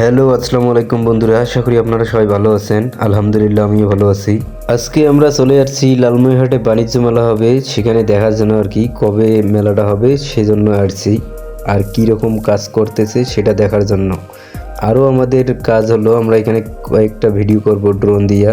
Hello, আসসালামু আলাইকুম বন্ধুরা, আশা করি আপনারা সবাই ভালো আছেন। আলহামদুলিল্লাহ, আমিও ভালো আছি। আজকে আমরা চলে আসছি লালমনিরহাটে বাণিজ্য মেলা হবে, সেখানে দেখার জন্য আর কি কবে মেলাটা হবে সেজন্য আসছি। আর কি রকম কাজ করতেছে সেটা দেখার জন্য। আরও আমাদের কাজ হলো, আমরা এখানে কয়েকটা ভিডিও করব ড্রোন দিয়া।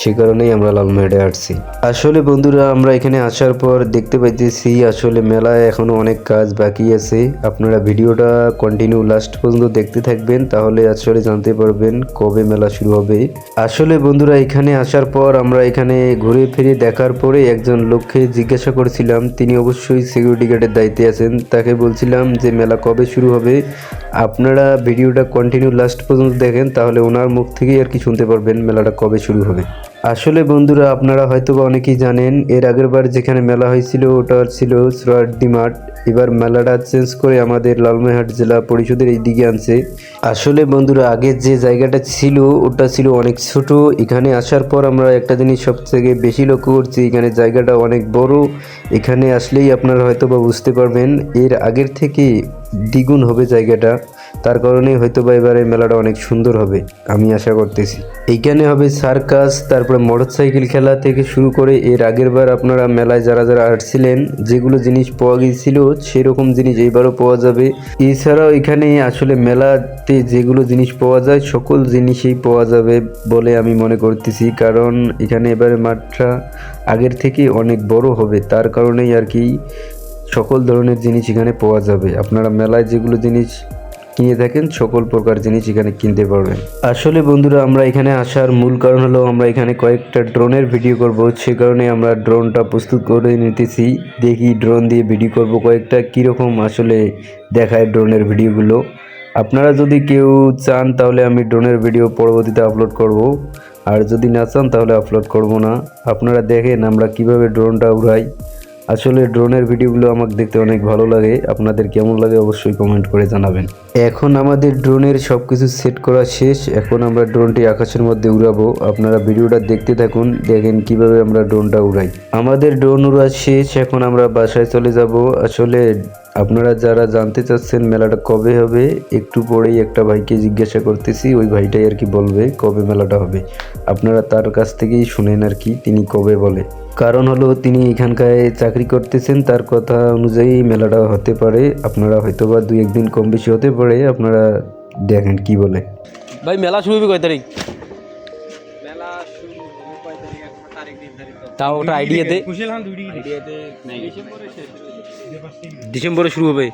সে কারণেই আমরা লালমনিরহাটে আসছি। আসলে বন্ধুরা, আমরা এখানে আসার পর দেখতে পাইতেছি, আসলে মেলায় এখনও অনেক কাজ বাকি আছে। আপনারা ভিডিওটা কন্টিনিউ লাস্ট পর্যন্ত দেখতে থাকবেন, তাহলে আসলে জানতে পারবেন কবে মেলা শুরু হবে। আসলে বন্ধুরা, এখানে আসার পর আমরা এখানে ঘুরে ফিরে দেখার পরে একজন লোককে জিজ্ঞাসা করেছিলাম, তিনি অবশ্যই সিকিউরিটি গার্ডের দায়িত্বে আছেন। তাকে বলছিলাম যে, মেলা কবে শুরু হবে? আপনারা ভিডিওটা কন্টিনিউ লাস্ট পর্যন্ত দেখেন, তাহলে ওনার মুখ থেকেই আর কি শুনতে পারবেন মেলাটা কবে শুরু হবে? আসলে বন্ধুরা, আপনারা হয়তো অনেকেই জানেন, এর আগের বার যেখানে মেলা হয়েছিল, ওটা ছিল সোয়ার্ডি মাঠ। এবার মেলাটা চেঞ্জ করে আমাদের লালমনিরহাট জেলা পরিষদের এই দিকে আনছে। আসলে বন্ধুরা, আগে যে জায়গাটা ছিল, ওটা ছিল অনেক ছোট। এখানে আসার পর আমরা একটা জিনিস সবথেকে বেশি লক্ষ্য করছি, এখানে জায়গাটা অনেক বড়। এখানে আসলেই আপনারা হয়তো বা বুঝতে পারবেন, এর আগের থেকে দ্বিগুণ হবে জায়গাটা। তার কারণেই হয়তো বা এবারে মেলাটা অনেক সুন্দর হবে, আমি আশা করতেছি। এইখানে হবে সার্কাস, তারপরে মোটরসাইকেল খেলা থেকে শুরু করে এর আগের বার আপনারা মেলায় যারা যারা আসছিলেন, যেগুলো জিনিস পাওয়া গিয়েছিল, সেরকম জিনিস এইবারও পাওয়া যাবে। এছাড়াও এখানে আসলে মেলাতে যেগুলো জিনিস পাওয়া যায়, সকল জিনিসই পাওয়া যাবে বলে আমি মনে করতেছি। কারণ এখানে এবারে মাঠটা আগের থেকে অনেক বড় হবে, তার কারণেই আর কি সকল ধরনের জিনিস এখানে পাওয়া যাবে। আপনারা মেলায় যেগুলো জিনিস কিনে থাকেন সকল প্রকার জিনিস এখানে কিনতে পারবেন। আসলে বন্ধুরা, আমরা এখানে আসার মূল কারণ হলো আমরা এখানে কয়েকটা ড্রোনের ভিডিও করব। সে কারণে আমরা ড্রোনটা প্রস্তুত করে নিতেছি। দেখি ড্রোন দিয়ে ভিডিও করব কয়েকটা কীরকম আসলে দেখায় ড্রোনের ভিডিওগুলো। আপনারা যদি কেউ চান তাহলে আমি ড্রোনের ভিডিও পরবর্তীতে আপলোড করব। আর যদি না চান তাহলে আপলোড করব না। আপনারা দেখেন আমরা কীভাবে ড্রোনটা উড়াই। আসলে ড্রোনের ভিডিওগুলো আমাকে দেখতে অনেক ভালো লাগে। আপনাদের কেমন লাগে অবশ্যই কমেন্ট করে জানাবেন। এখন আমাদের ড্রোনের সব কিছু সেট করা শেষ। এখন আমরা ড্রোনটি আকাশের মধ্যে উড়াবো। আপনারা ভিডিওটা দেখতে থাকুন, দেখেন কীভাবে আমরা ড্রোনটা উড়াই। আমাদের ড্রোন উড়া শেষ। এখন আমরা বাসায় চলে যাব। আসলে আপনারা যারা জানতে চাচ্ছেন মেলাটা কবে হবে, একটু পরেই একটা ভাইকে জিজ্ঞাসা করতেছি, ওই ভাইটাই আর কি বলবে কবে মেলাটা হবে। আপনারা তার কাছ থেকেই শুনেন আর কি, তিনি কবে বলে। কারণ হলো, তিনি এখানকায় চাকরি করতেছেন, তার কথা অনুযায়ী মেলাটা হতে পারে। আপনারা হয়তো বা দু একদিন কম বেশি হতে পারে, আপনারা দেখেন কি বলে। ভাই, মেলা শুরু হবে কয় তারিখ? তাও ওটা আইডিয়াতে ডিসেম্বরে শুরু হবে।